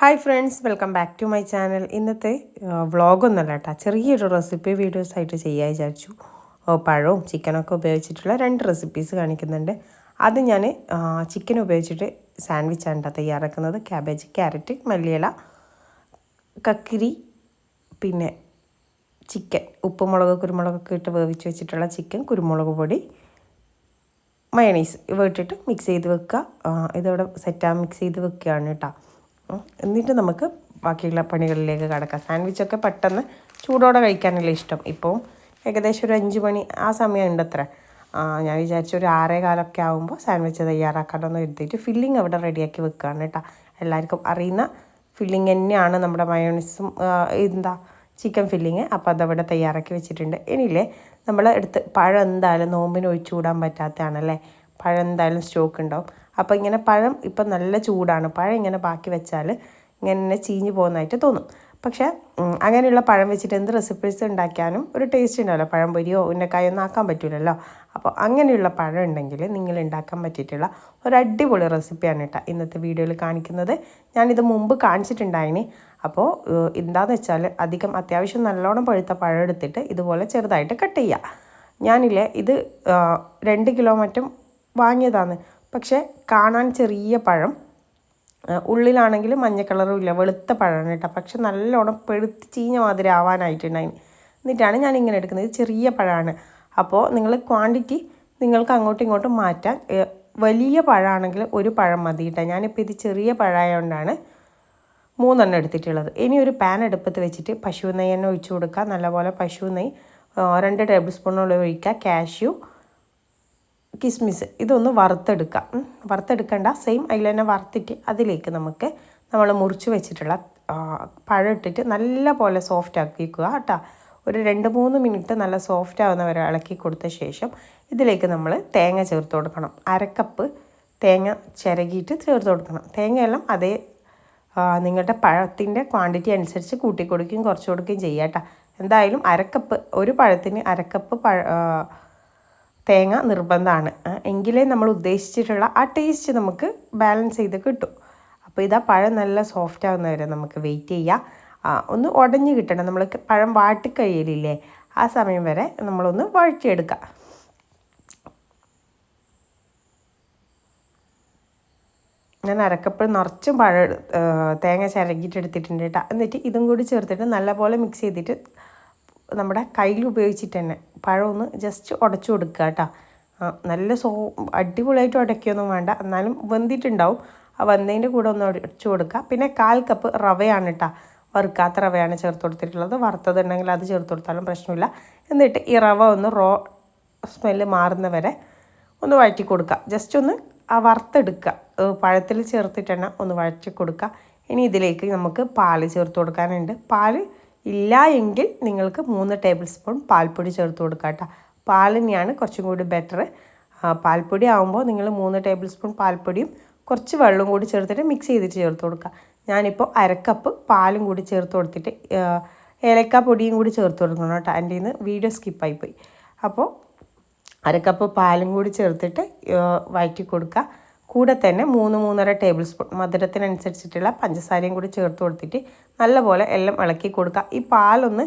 Hi friends welcome back to my channel ഇന്നത്തെ വ്ളോഗൊന്നുമല്ല കേട്ടോ ചെറിയൊരു റെസിപ്പി വീഡിയോസ് ആയിട്ട് ചെയ്യാൻ വിചാരിച്ചു. പഴവും ചിക്കനൊക്കെ ഉപയോഗിച്ചിട്ടുള്ള രണ്ട് റെസിപ്പീസ് കാണിക്കുന്നുണ്ട്. അത് ഞാൻ ചിക്കൻ ഉപയോഗിച്ചിട്ട് സാൻഡ്വിച്ചാണ് കേട്ടോ തയ്യാറാക്കുന്നത്. ക്യാബേജ് ക്യാരറ്റ് മല്ലിയില കക്കിരി പിന്നെ ചിക്കൻ ഉപ്പുമുളക് കുരുമുളകൊക്കെ ഇട്ട് വേവിച്ച് വെച്ചിട്ടുള്ള ചിക്കൻ കുരുമുളക് പൊടി മയണീസ് ഇവ ഇട്ടിട്ട് മിക്സ് ചെയ്ത് വെക്കുക. ആ, സെറ്റാ മിക്സ് ചെയ്ത് വെക്കുകയാണ് കേട്ടോ. എന്നിട്ട് നമുക്ക് ബാക്കിയുള്ള പണികളിലേക്ക് കടക്കാം. സാൻഡ്വിച്ചൊക്കെ പെട്ടെന്ന് ചൂടോടെ കഴിക്കാനല്ലേ ഇഷ്ടം. ഇപ്പോൾ ഏകദേശം ഒരു അഞ്ച് മണി ആ സമയം ഉണ്ട് അത്ര ഞാൻ വിചാരിച്ച ഒരു ആറേ കാലമൊക്കെ ആകുമ്പോൾ സാൻഡ്വിച്ച് തയ്യാറാക്കാമെന്ന് എഴുതിയിട്ട് ഫില്ലിങ് അവിടെ റെഡിയാക്കി വെക്കുകയാണ് കേട്ടോ. എല്ലാവർക്കും അറിയുന്ന ഫില്ലിങ് തന്നെയാണ് നമ്മുടെ മയോണിസും എന്താ ചിക്കൻ ഫില്ലിങ് അപ്പോൾ അതവിടെ തയ്യാറാക്കി വെച്ചിട്ടുണ്ട്. ഇനിയില്ലേ നമ്മൾ എടുത്ത് പഴം എന്തായാലും നോമ്പിന് ഒഴിച്ചു കൂടാൻ പറ്റാത്തതാണല്ലേ? പഴം എന്തായാലും സ്റ്റോക്ക് ഉണ്ടാവും അപ്പോൾ ഇങ്ങനെ പഴം ഇപ്പം നല്ല ചൂടാണ്. പഴം ഇങ്ങനെ ബാക്കി വെച്ചാൽ ഇങ്ങനെ ചീഞ്ഞു പോകുന്നതായിട്ട് തോന്നും. പക്ഷേ അങ്ങനെയുള്ള പഴം വെച്ചിട്ട് എന്ത് റെസിപ്പീസ് ഉണ്ടാക്കിയാലും ഒരു ടേസ്റ്റ് ഉണ്ടാവില്ല പഴം പൊരിയോ ഉന്നക്കായോ ഒന്നും ആക്കാൻ പറ്റില്ലല്ലോ അപ്പോൾ അങ്ങനെയുള്ള പഴം ഉണ്ടെങ്കിൽ നിങ്ങൾ ഉണ്ടാക്കാൻ പറ്റിയിട്ടുള്ള ഒരു അടിപൊളി റെസിപ്പിയാണ് കേട്ടോ ഇന്നത്തെ വീഡിയോയിൽ കാണിക്കുന്നത്. ഞാനിത് മുമ്പ് കാണിച്ചിട്ടുണ്ടായിനി. അപ്പോൾ എന്താണെന്ന് വെച്ചാൽ അധികം അത്യാവശ്യം നല്ലോണം പഴുത്ത പഴം എടുത്തിട്ട് ഇതുപോലെ ചെറുതായിട്ട് കട്ട് ചെയ്യുക ഞാനില്ലേ ഇത് രണ്ട് കിലോ മറ്റും വാങ്ങിയതാണ്. പക്ഷേ കാണാൻ ചെറിയ പഴം. ഉള്ളിലാണെങ്കിൽ മഞ്ഞ കളറും ഇല്ല വെളുത്ത പഴമാണ് കേട്ടോ. പക്ഷെ നല്ലോണം പെഴുത്ത് ചീഞ്ഞ മാതിരി ആവാനായിട്ടുണ്ടായി എന്നിട്ടാണ് ഞാൻ ഇങ്ങനെ എടുക്കുന്നത്. ചെറിയ പഴമാണ്. അപ്പോൾ നിങ്ങൾ ക്വാണ്ടിറ്റി നിങ്ങൾക്ക് അങ്ങോട്ടും ഇങ്ങോട്ടും മാറ്റാൻ വലിയ പഴമാണെങ്കിൽ ഒരു പഴം മതി കേട്ടോ. ഞാനിപ്പോൾ ഇത് ചെറിയ പഴമായതുകൊണ്ടാണ് മൂന്നെണ്ണം എടുത്തിട്ടുള്ളത്. ഇനി ഒരു പാൻ അടുപ്പത്ത് വെച്ചിട്ട് പശു നെയ്യെണ്ണ ഒഴിച്ചു കൊടുക്കുക. നല്ലപോലെ പശു നെയ്യ് രണ്ട് ടേബിൾ സ്പൂണോളം ഒഴിക്കുക. കാഷ്യൂ കിസ്മിസ്. ഇതൊന്ന് വറുത്തെടുക്കാം. വറുത്തെടുക്കേണ്ട. സെയിം അതിൽ തന്നെ വറുത്തിട്ട് അതിലേക്ക് നമുക്ക് നമ്മൾ മുറിച്ച് വെച്ചിട്ടുള്ള പഴം ഇട്ടിട്ട് നല്ല പോലെ സോഫ്റ്റ് ആക്കി വെക്കുക കേട്ടോ. ഒരു രണ്ട് മൂന്ന് മിനിറ്റ് നല്ല സോഫ്റ്റ് ആവുന്ന വരെ ഇളക്കി കൊടുത്ത ശേഷം ഇതിലേക്ക് നമ്മൾ തേങ്ങ ചേർത്ത് കൊടുക്കണം. അരക്കപ്പ് തേങ്ങ ചിരകിയിട്ട് ചേർത്ത് കൊടുക്കണം. തേങ്ങയെല്ലാം അതേ നിങ്ങളുടെ പഴത്തിന്റെ ക്വാണ്ടിറ്റി അനുസരിച്ച് കൂട്ടി കൊടുക്കുകയും കുറച്ച് കൊടുക്കുകയും ചെയ്യാം കേട്ടോ. എന്തായാലും അരക്കപ്പ് ഒരു പഴത്തിന് അരക്കപ്പ് പഴ തേങ്ങ നിർബന്ധമാണ്. എങ്കിലേ നമ്മൾ ഉദ്ദേശിച്ചിട്ടുള്ള ആ ടേസ്റ്റ് നമുക്ക് ബാലൻസ് ചെയ്ത് കിട്ടും. അപ്പോൾ ഇതാ പഴം നല്ല സോഫ്റ്റ് ആകുന്ന വരെ നമുക്ക് വെയിറ്റ് ചെയ്യാം. ആ, ഒന്ന് ഉടഞ്ഞു കിട്ടണം. നമ്മൾ പഴം വാട്ടിക്കഴിയലില്ലേ ആ സമയം വരെ നമ്മളൊന്ന് വഴറ്റിയെടുക്കാം. ഞാൻ അരക്കപ്പോൾ നിറച്ചും പഴം തേങ്ങ ചിരകിയിട്ട് എടുത്തിട്ടുണ്ട് കേട്ടോ എന്നിട്ട് ഇതും കൂടി ചേർത്തിട്ട് നല്ലപോലെ മിക്സ് ചെയ്തിട്ട് നമ്മുടെ കയ്യിൽ ഉപയോഗിച്ചിട്ട് തന്നെ പഴം ഒന്ന് ജസ്റ്റ് ഉടച്ചു കൊടുക്കുക കേട്ടോ. നല്ല സോ അടിപൊളിയായിട്ട് ഉടക്കിയൊന്നും വേണ്ട. എന്നാലും വെന്തിട്ടുണ്ടാവും. ആ വെന്തതിന്റെ കൂടെ ഒന്ന് ഉടച്ചു കൊടുക്കുക. പിന്നെ കാൽ കപ്പ് റവയാണ് കേട്ടോ. വറുക്കാത്ത റവയാണ് ചേർത്ത് കൊടുത്തിട്ടുള്ളത്. വറുത്തതുണ്ടെങ്കിൽ അത് ചേർത്ത് കൊടുത്താലും പ്രശ്നമില്ല. എന്നിട്ട് ഈ റവ ഒന്ന് റോ സ്മെല്ല് മാറുന്ന വരെ ഒന്ന് വഴറ്റി കൊടുക്കുക. ജസ്റ്റ് ഒന്ന് ആ വറുത്തെടുക്കുക. പഴത്തിൽ ചേർത്തിട്ട് ഒന്ന് വഴറ്റി കൊടുക്കുക. ഇനി ഇതിലേക്ക് നമുക്ക് പാൽ ചേർത്ത് കൊടുക്കാനുണ്ട്. പാൽ ഇല്ല എങ്കിൽ നിങ്ങൾക്ക് മൂന്ന് ടേബിൾ സ്പൂൺ പാൽപ്പൊടി ചേർത്ത് കൊടുക്കുക കേട്ടോ പാൽ തന്നെയാണ് കുറച്ചും കൂടി ബെറ്റർ പാൽപ്പൊടി ആകുമ്പോൾ നിങ്ങൾ മൂന്ന് ടേബിൾ സ്പൂൺ പാൽപ്പൊടിയും കുറച്ച് വെള്ളവും കൂടി ചേർത്തിട്ട് മിക്സ് ചെയ്തിട്ട് ചേർത്ത് കൊടുക്കുക ഞാനിപ്പോൾ അരക്കപ്പ് പാലും കൂടി ചേർത്ത് കൊടുത്തിട്ട് ഏലക്ക പൊടിയും കൂടി ചേർത്ത് കൊടുക്കണം കേട്ടോ എന്റെ ഇന്ന് വീഡിയോ സ്കിപ്പായിപ്പോയി അപ്പോൾ അരക്കപ്പ് പാലും കൂടി ചേർത്തിട്ട് വയറ്റി കൊടുക്കുക കൂടെ തന്നെ മൂന്ന് മൂന്നര ടേബിൾ സ്പൂൺ മധുരത്തിനനുസരിച്ചിട്ടുള്ള പഞ്ചസാരയും കൂടി ചേർത്ത് കൊടുത്തിട്ട് നല്ലപോലെ എല്ലാം ഇളക്കി കൊടുക്കുക. ഈ പാലൊന്ന്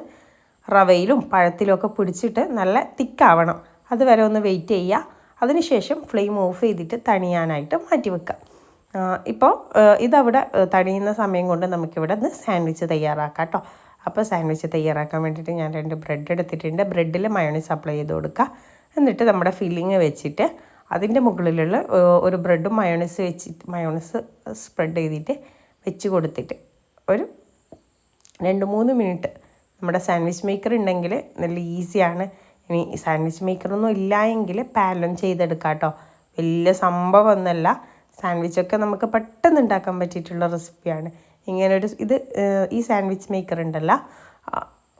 റവയിലും പഴത്തിലും ഒക്കെ പിടിച്ചിട്ട് നല്ല തിക്കാവണം. അതുവരെ ഒന്ന് വെയിറ്റ് ചെയ്യുക. അതിനുശേഷം ഫ്ലെയിം ഓഫ് ചെയ്തിട്ട് തണിയാനായിട്ട് മാറ്റി വെക്കുക. ഇപ്പോൾ ഇതവിടെ തണിയുന്ന സമയം കൊണ്ട് നമുക്കിവിടെ നിന്ന് സാൻഡ്വിച്ച് തയ്യാറാക്കാം കേട്ടോ അപ്പോൾ സാൻഡ്വിച്ച് തയ്യാറാക്കാൻ വേണ്ടിയിട്ട് ഞാൻ രണ്ട് ബ്രെഡ് എടുത്തിട്ടുണ്ട്. ബ്രെഡിൽ മയോണൈസ് അപ്ലൈ ചെയ്ത് കൊടുക്കുക. എന്നിട്ട് നമ്മുടെ ഫില്ലിങ് വെച്ചിട്ട് അതിന്റെ മുകളിലുള്ള ഒരു ബ്രെഡും മയോണൈസ് വെച്ചിട്ട് മയോണൈസ് സ്പ്രെഡ് ചെയ്തിട്ട് വെച്ച് കൊടുത്തിട്ട് ഒരു രണ്ട് മൂന്ന് മിനിറ്റ് നമ്മുടെ സാൻഡ്വിച്ച് മേക്കർ ഉണ്ടെങ്കിൽ നല്ല ഈസിയാണ്. ഇനി സാൻഡ്വിച്ച് മേക്കറൊന്നും ഇല്ല എങ്കിൽ പാലം ചെയ്തെടുക്കാം കേട്ടോ. വലിയ സംഭവമൊന്നുമല്ല. സാൻഡ്വിച്ചൊക്കെ നമുക്ക് പെട്ടെന്ന് ഉണ്ടാക്കാൻ പറ്റിയിട്ടുള്ള റെസിപ്പിയാണ്. ഇങ്ങനൊരു ഇത് ഈ സാൻഡ്വിച്ച് മേക്കർ ഉണ്ടല്ല.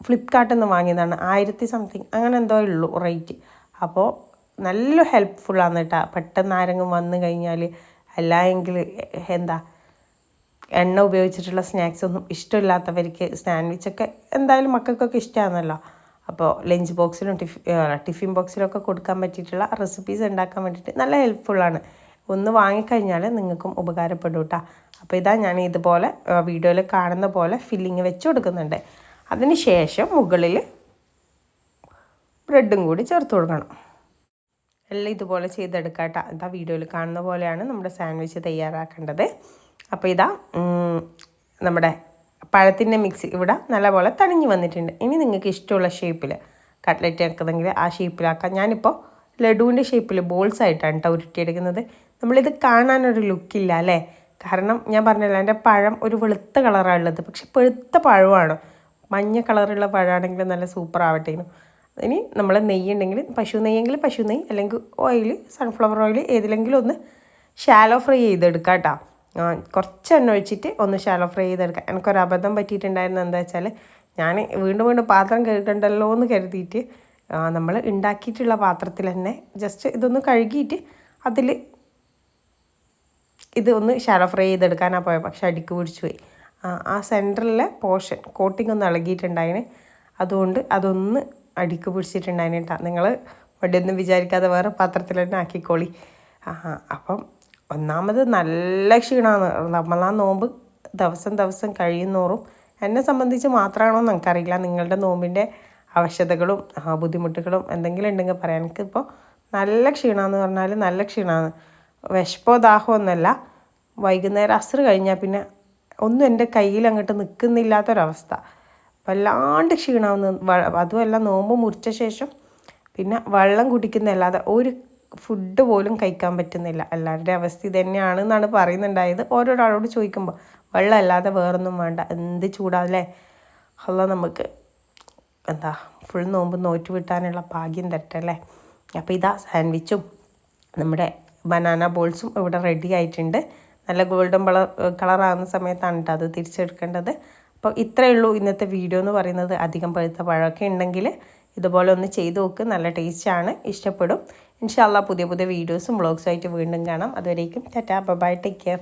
ഫ്ലിപ്കാർട്ടിൽ നിന്ന് വാങ്ങിയതാണ്. ആയിരത്തി സംതിങ് അങ്ങനെ എന്തോ ഉള്ളൂ റേറ്റ്. അപ്പോൾ നല്ല ഹെൽപ്ഫുള്ളാണ് കേട്ടോ പെട്ടെന്ന് ആരെങ്കിലും വന്നു കഴിഞ്ഞാൽ അല്ല എങ്കിൽ എന്താ എണ്ണ ഉപയോഗിച്ചിട്ടുള്ള സ്നാക്സ് ഒന്നും ഇഷ്ടമില്ലാത്തവർക്ക് സാൻഡ്വിച്ചൊക്കെ എന്തായാലും മക്കൾക്കൊക്കെ ഇഷ്ടമാണല്ലോ അപ്പോൾ ലഞ്ച് ബോക്സിലും ടിഫി ടിഫിൻ ബോക്സിലൊക്കെ കൊടുക്കാൻ പറ്റിയിട്ടുള്ള റെസിപ്പീസ് ഉണ്ടാക്കാൻ വേണ്ടിയിട്ട് നല്ല ഹെൽപ്ഫുള്ളാണ് ഒന്ന് വാങ്ങിക്കഴിഞ്ഞാൽ നിങ്ങൾക്കും ഉപകാരപ്പെടും കേട്ടോ അപ്പോൾ ഇതാ ഞാൻ ഇതുപോലെ വീഡിയോയിൽ കാണുന്ന പോലെ ഫില്ലിങ് വെച്ച് കൊടുക്കുന്നുണ്ട്. അതിന് ശേഷം മുകളിൽ ബ്രെഡും കൂടി ചേർത്ത് കൊടുക്കണം. എല്ലാം ഇതുപോലെ ചെയ്തെടുക്കാം കേട്ടോ. ഇതാ വീഡിയോയിൽ കാണുന്ന പോലെയാണ് നമ്മുടെ സാൻഡ്വിച്ച് തയ്യാറാക്കേണ്ടത്. അപ്പോൾ ഇതാ നമ്മുടെ പഴത്തിന്റെ മിക്സ് ഇവിടെ നല്ലപോലെ തണിഞ്ഞ് വന്നിട്ടുണ്ട്. ഇനി നിങ്ങൾക്ക് ഇഷ്ടമുള്ള ഷേപ്പിൽ കട്ട്ലറ്റ് ആക്കുന്നെങ്കിൽ ആ ഷേപ്പിലാക്കാം. ഞാനിപ്പോൾ ലഡുവിന്റെ ഷേപ്പിൽ ബോൾസ് ആയിട്ടാണ് കേട്ടോ ഉരുട്ടിയെടുക്കുന്നത്. നമ്മളിത് കാണാനൊരു ലുക്കില്ല അല്ലേ? കാരണം ഞാൻ പറഞ്ഞല്ലോ എന്റെ പഴം ഒരു വെളുത്ത കളറാണ് ഉള്ളത്. പക്ഷെ പെഴുത്ത പഴമാണ്. മഞ്ഞ കളറുള്ള പഴമാണെങ്കിൽ നല്ല സൂപ്പർ ആവട്ടേനു ഇനി നമ്മൾ നെയ്യ് ഉണ്ടെങ്കിൽ പശു നെയ്യെങ്കിൽ പശു നെയ്യ് അല്ലെങ്കിൽ ഓയിൽ സൺഫ്ലവർ ഓയിൽ ഏതിലെങ്കിലും ഒന്ന് ഷാലോ ഫ്രൈ ചെയ്തെടുക്കാം കേട്ടോ കുറച്ച് എണ്ണ ഒഴിച്ചിട്ട് ഒന്ന് ഷാലോ ഫ്രൈ ചെയ്തെടുക്കാം. എനിക്കൊരു അബദ്ധം പറ്റിയിട്ടുണ്ടായിരുന്നത് എന്താ വെച്ചാൽ ഞാൻ വീണ്ടും വീണ്ടും പാത്രം കഴുകണ്ടല്ലോ എന്ന് കരുതിയിട്ട് നമ്മൾ ഉണ്ടാക്കിയിട്ടുള്ള പാത്രത്തിൽ തന്നെ ജസ്റ്റ് ഇതൊന്ന് കഴുകിയിട്ട് അതിൽ ഇത് ഒന്ന് ഷാലോ ഫ്രൈ ചെയ്തെടുക്കാനാണ് പോയത് പക്ഷെ അടിക്ക് പിടിച്ചു പോയി. ആ, ആ സെന്ററിലെ പോർഷൻ കോട്ടിംഗ് ഒന്ന് ഇളകിയിട്ടുണ്ടായിന്. അതുകൊണ്ട് അതൊന്ന് അടിക്ക് പിടിച്ചിട്ടുണ്ടായിന് കേട്ടോ നിങ്ങൾ വടിയൊന്നും വിചാരിക്കാതെ വേറെ പാത്രത്തിൽ തന്നെ ആക്കിക്കോളി. ആ അപ്പം ഒന്നാമത് നല്ല ക്ഷീണമാണ്. നമ്മളാ നോമ്പ് ദിവസം ദിവസം കഴിയുന്നോറും എന്നെ സംബന്ധിച്ച് മാത്രമാണോ എന്ന് എനിക്കറിയില്ല. നിങ്ങളുടെ നോമ്പിന്റെ ആവശ്യതകളും ബുദ്ധിമുട്ടുകളും എന്തെങ്കിലും ഉണ്ടെങ്കിൽ പറയാം. എനിക്കിപ്പോൾ നല്ല ക്ഷീണമെന്ന് പറഞ്ഞാൽ നല്ല ക്ഷീണമാണ് വിശപ്പോ ദാഹമൊന്നുമല്ല വൈകുന്നേരം അസർ കഴിഞ്ഞാൽ പിന്നെ ഒന്നും എന്റെ കയ്യിൽ അങ്ങോട്ട് നിൽക്കുന്നില്ലാത്തൊരവസ്ഥ. വല്ലാണ്ട് ക്ഷീണമാവുന്ന അതുമല്ല നോമ്പ് മുറിച്ച ശേഷം പിന്നെ വെള്ളം കുടിക്കുന്നതല്ലാതെ ഒരു ഫുഡ് പോലും കഴിക്കാൻ പറ്റുന്നില്ല. എല്ലാവരുടെ അവസ്ഥ ഇതന്നെയാണെന്നാണ് തന്നെയാണെന്നാണ് പറയുന്നുണ്ടായത്. ഓരോരാളോട് ചോദിക്കുമ്പോൾ വെള്ളം അല്ലാതെ വേറൊന്നും വേണ്ട. എന്ത് ചൂടാല്ലേ? അല്ല നമുക്ക് എന്താ ഫുൾ നോമ്പ് നോറ്റ് വിട്ടാനുള്ള ഭാഗ്യം തരട്ടല്ലേ? അപ്പോൾ ഇതാ സാൻഡ്വിച്ചും നമ്മുടെ ബനാന ബോൾസും ഇവിടെ റെഡി ആയിട്ടുണ്ട്. നല്ല ഗോൾഡൻ കളർ കളറാകുന്ന സമയത്താണ് കേട്ടോ അത് തിരിച്ചെടുക്കേണ്ടത്. അപ്പോൾ ഇത്രയേ ഉള്ളൂ ഇന്നത്തെ വീഡിയോ എന്ന് പറയുന്നത്. അധികം പഴുത്ത പഴമൊക്കെ ഉണ്ടെങ്കിൽ ഇതുപോലെ ഒന്ന് ചെയ്ത് നോക്ക്. നല്ല ടേസ്റ്റാണ് ഇഷ്ടപ്പെടും. ഇൻഷാല്ല പുതിയ പുതിയ വീഡിയോസും വ്ളോഗ്സും ആയിട്ട് വീണ്ടും കാണാം. അതുവരേക്കും ടാറ്റാ. ബൈ. Take care.